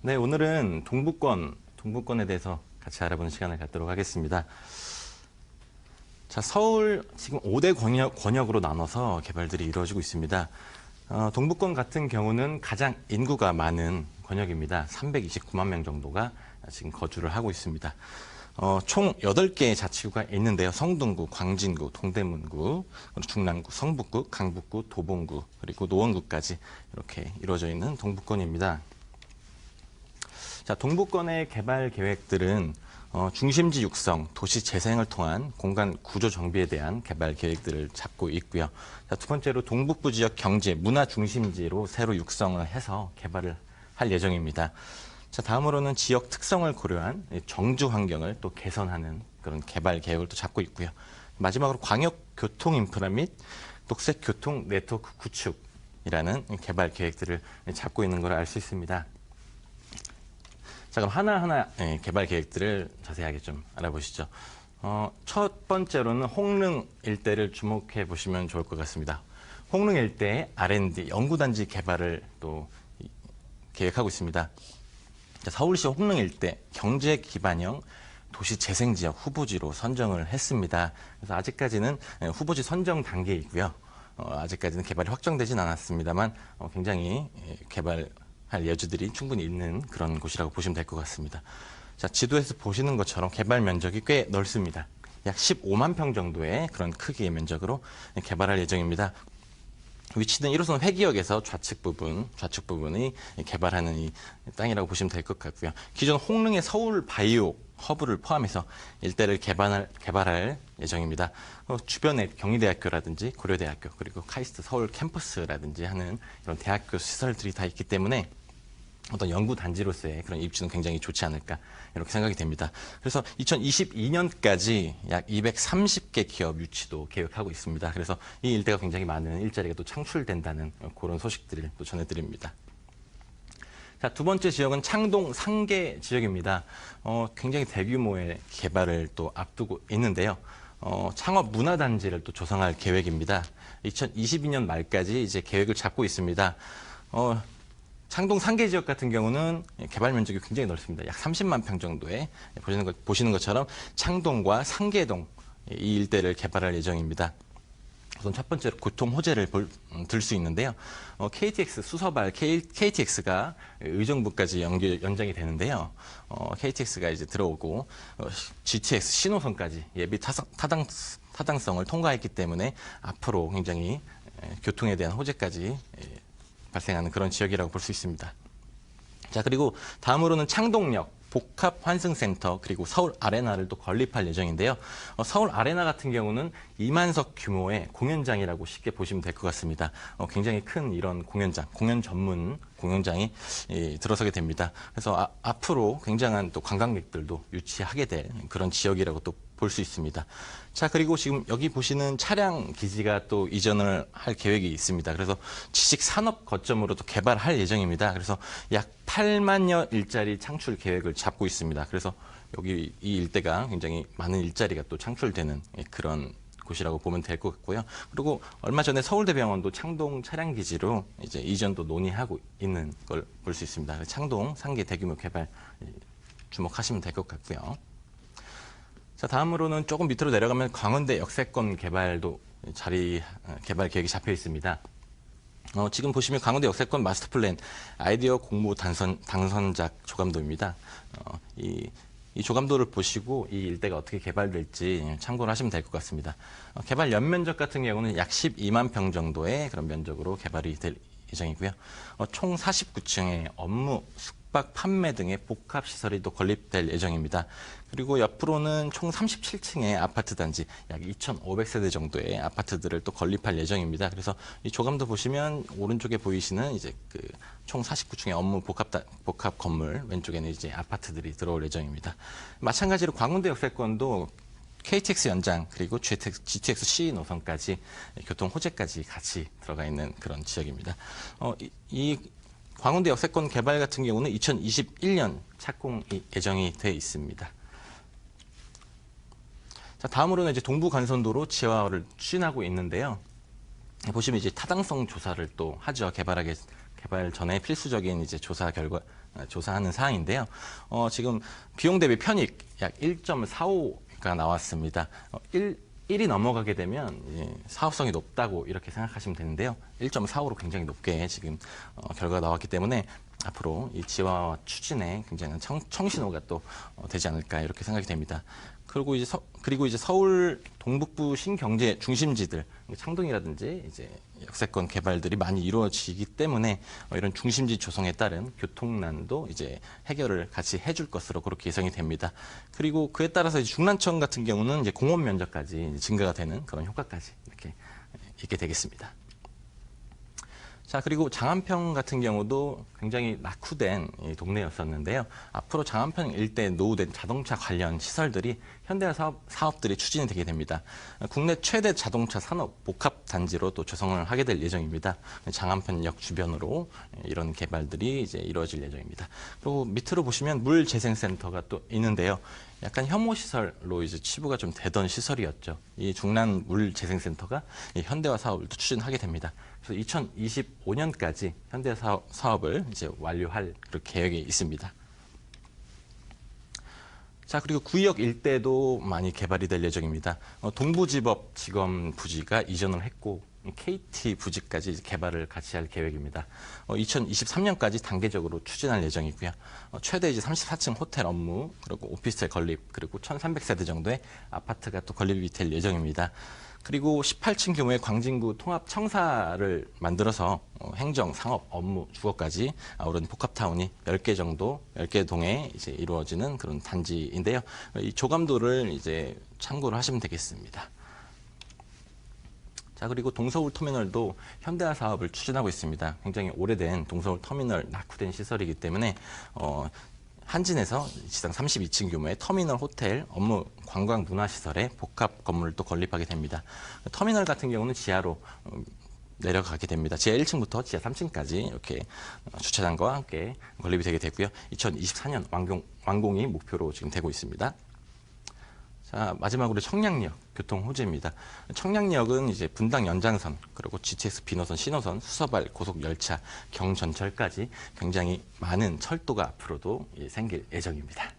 네, 오늘은 동북권, 동북권에 대해서 같이 알아보는 시간을 갖도록 하겠습니다. 자, 서울 지금 5대 권역, 권역으로 나눠서 개발들이 이루어지고 있습니다. 어, 동북권 같은 경우는 가장 인구가 많은 권역입니다. 329만 명 정도가 지금 거주를 하고 있습니다. 어, 총 8개의 자치구가 있는데요. 성동구, 광진구, 동대문구, 중랑구, 성북구, 강북구, 도봉구, 그리고 노원구까지 이렇게 이루어져 있는 동북권입니다. 자, 동북권의 개발 계획들은 어, 중심지 육성, 도시 재생을 통한 공간 구조 정비에 대한 개발 계획들을 잡고 있고요. 자, 두 번째로 동북부 지역 경제, 문화 중심지로 새로 육성을 해서 개발을 할 예정입니다. 자, 다음으로는 지역 특성을 고려한 이 정주 환경을 또 개선하는 그런 개발 계획을 또 잡고 있고요. 마지막으로 광역 교통 인프라 및 녹색 교통 네트워크 구축이라는 개발 계획들을 잡고 있는 걸 알 수 있습니다. 자, 그럼 하나하나 예, 개발 계획들을 자세하게 좀 알아보시죠. 어, 첫 번째로는 홍릉 일대를 주목해 보시면 좋을 것 같습니다. 홍릉 일대의 R&D 연구단지 개발을 또 이- 계획하고 있습니다. 자, 서울시 홍릉 일대 경제 기반형 도시 재생 지역 후보지로 선정을 했습니다. 그래서 아직까지는 예, 후보지 선정 단계에 있고요. 어, 아직까지는 개발이 확정되진 않았습니다만 어, 굉장히 예, 개발 할 여지들이 충분히 있는 그런 곳이라고 보시면 될 것 같습니다. 자, 지도에서 보시는 것처럼 개발 면적이 꽤 넓습니다. 약 15만 평 정도의 그런 크기의 면적으로 개발할 예정입니다. 위치는 1호선 회기역에서 좌측 부분, 좌측 부분이 개발하는 이 땅이라고 보시면 될 것 같고요. 기존 홍릉의 서울 바이오 허브를 포함해서 일대를 개발할, 개발할 예정입니다. 어, 주변에 경희대학교라든지 고려대학교 그리고 카이스트 서울 캠퍼스라든지 하는 이런 대학교 시설들이 다 있기 때문에 어떤 연구 단지로서의 그런 입지는 굉장히 좋지 않을까 이렇게 생각이 됩니다. 그래서 2022년까지 약 230개 기업 유치도 계획하고 있습니다. 그래서 이 일대가 굉장히 많은 일자리가 또 창출된다는 그런 소식들을 또 전해드립니다. 자, 두 번째 지역은 창동 상계 지역입니다. 어, 굉장히 대규모의 개발을 또 앞두고 있는데요. 어, 창업 문화단지를 또 조성할 계획입니다. 2022년 말까지 이제 계획을 잡고 있습니다. 어, 창동 상계 지역 같은 경우는 개발 면적이 굉장히 넓습니다. 약 30만 평 정도에 보시는, 것, 보시는 것처럼 창동과 상계동 이 일대를 개발할 예정입니다. 우선 첫 번째로 교통 호재를 음, 들수 있는데요. 어, KTX 수서발 K, KTX가 의정부까지 연결, 연장이 되는데요. 어, KTX가 이제 들어오고 어, GTX 신호선까지 예비 타상, 타당, 타당성을 통과했기 때문에 앞으로 굉장히 에, 교통에 대한 호재까지 에, 발생하는 그런 지역이라고 볼 수 있습니다. 자 그리고 다음으로는 창동역 복합 환승센터 그리고 서울 아레나를 또 건립할 예정인데요. 어, 서울 아레나 같은 경우는 2만석 규모의 공연장이라고 쉽게 보시면 될 것 같습니다. 어, 굉장히 큰 이런 공연장, 공연 전문 공연장이 예, 들어서게 됩니다. 그래서 아, 앞으로 굉장한 또 관광객들도 유치하게 될 그런 지역이라고 또 볼 수 있습니다. 자, 그리고 지금 여기 보시는 차량 기지가 또 이전을 할 계획이 있습니다. 그래서 지식 산업 거점으로 또 개발할 예정입니다. 그래서 약 8만여 일자리 창출 계획을 잡고 있습니다. 그래서 여기 이 일대가 굉장히 많은 일자리가 또 창출되는 예, 그런 곳이라고 보면 될 것 같고요. 그리고 얼마 전에 서울대병원도 창동 차량 기지로 이제 이전도 논의하고 있는 걸 볼 수 있습니다. 창동 상계 대규모 개발 예, 주목하시면 될 것 같고요. 자, 다음으로는 조금 밑으로 내려가면 강원대 역세권 개발도 자리 어, 개발 계획이 잡혀 있습니다. 어, 지금 보시면 강원대 역세권 마스터 플랜 아이디어 공모 당선, 당선작 조감도입니다. 어, 이, 이 조감도를 보시고 이 일대가 어떻게 개발될지 참고를 하시면 될 것 같습니다. 어, 개발 연면적 같은 경우는 약 12만 평 정도의 그런 면적으로 개발이 될 예정이고요. 어, 총 49층의 업무, 숙 박, 판매 등의 복합 시설이 또 건립될 예정입니다. 그리고 옆으로는 총 37층의 아파트 단지 약 2,500세대 정도의 아파트들을 또 건립할 예정입니다. 그래서 이 조감도 보시면 오른쪽에 보이시는 이제 그 총 49층의 업무 복합 다- 복합 건물 왼쪽에는 이제 아파트들이 들어올 예정입니다. 마찬가지로 광운대 역세권도 KTX 연장 그리고 GTX, GTX-C 노선까지 교통 호재까지 같이 들어가 있는 그런 지역입니다. 어, 이, 이 광운대 역세권 개발 같은 경우는 2021년 착공이 예정이 돼 있습니다. 자, 다음으로는 이제 동부 간선도로 지하화를 추진하고 있는데요. 보시면 이제 타당성 조사를 또 하죠. 개발하게 개발 전에 필수적인 이제 조사 결과 조사하는 사항인데요. 어, 지금 비용 대비 편익 약 1.45가 나왔습니다. 어, 1 1이 넘어가게 되면 예, 사업성이 높다고 이렇게 생각하시면 되는데요. 1.45로 굉장히 높게 지금 어, 결과가 나왔기 때문에 앞으로 이 지화와 추진에 굉장한 청, 청신호가 또 어, 되지 않을까 이렇게 생각이 됩니다. 그리고 이제 서, 그리고 이제 서울 동북부 신경제 중심지들 창동이라든지 이제 역세권 개발들이 많이 이루어지기 때문에 어, 이런 중심지 조성에 따른 교통난도 이제 해결을 같이 해줄 것으로 그렇게 예상이 됩니다. 그리고 그에 따라서 중랑천 같은 경우는 이제 공원 면적까지 이제 증가가 되는 그런 효과까지 이렇게 있게 되겠습니다. 자, 그리고 장안평 같은 경우도 굉장히 낙후된 이 동네였었는데요. 앞으로 장안평 일대에 노후된 자동차 관련 시설들이 현대화 사업, 사업 들이 추진이 되게 됩니다. 국내 최대 자동차 산업 복합 단지로 또 조성을 하게 될 예정입니다. 장안평역 주변으로 이런 개발들이 이제 이루어질 예정입니다. 그리고 밑으로 보시면 물 재생센터가 또 있는데요. 약간 혐오 시설로 이제 치부가 좀 되던 시설이었죠. 이 중란 물재생센터가 이 현대화 사업을 또 추진하게 됩니다. 그래서 2025년까지 현대 사업, 사업을 이제 완료할 그 계획이 있습니다. 자 그리고 구역 일대도 많이 개발이 될 예정입니다. 어, 동부지법 지검 부지가 이전을 했고 KT 부지까지 개발을 같이 할 계획입니다. 어, 2023년까지 단계적으로 추진할 예정이고요. 어, 최대 이제 34층 호텔 업무 그리고 오피스텔 건립 그리고 1,300세대 정도의 아파트가 또 건립이 될 예정입니다. 그리고 18층 규모의 광진구 통합 청사를 만들어서 어, 행정, 상업, 업무, 주거까지 아우른 복합타운이 10개 정도, 10개 동에 이제 이루어지는 그런 단지인데요. 이 조감도를 이제 참고를 하시면 되겠습니다. 자 그리고 동서울 터미널도 현대화 사업을 추진하고 있습니다. 굉장히 오래된 동서울 터미널 낙후된 시설이기 때문에 어, 한진에서 지상 32층 규모의 터미널 호텔 업무 관광 문화시설에 복합 건물을 또 건립하게 됩니다. 터미널 같은 경우는 지하로 음, 내려가게 됩니다. 지하 1층부터 지하 3층까지 이렇게 어, 주차장과 함께 건립이 되게 되고요. 2024년 완공, 완공이 목표로 지금 되고 있습니다. 자, 마지막으로 청량역 교통 호재입니다. 청량역은 이제 분당 연장선 그리고 GTX 비노선, 신호선, 수서발 고속 열차, 경전철까지 굉장히 많은 철도가 앞으로도 예, 생길 예정입니다.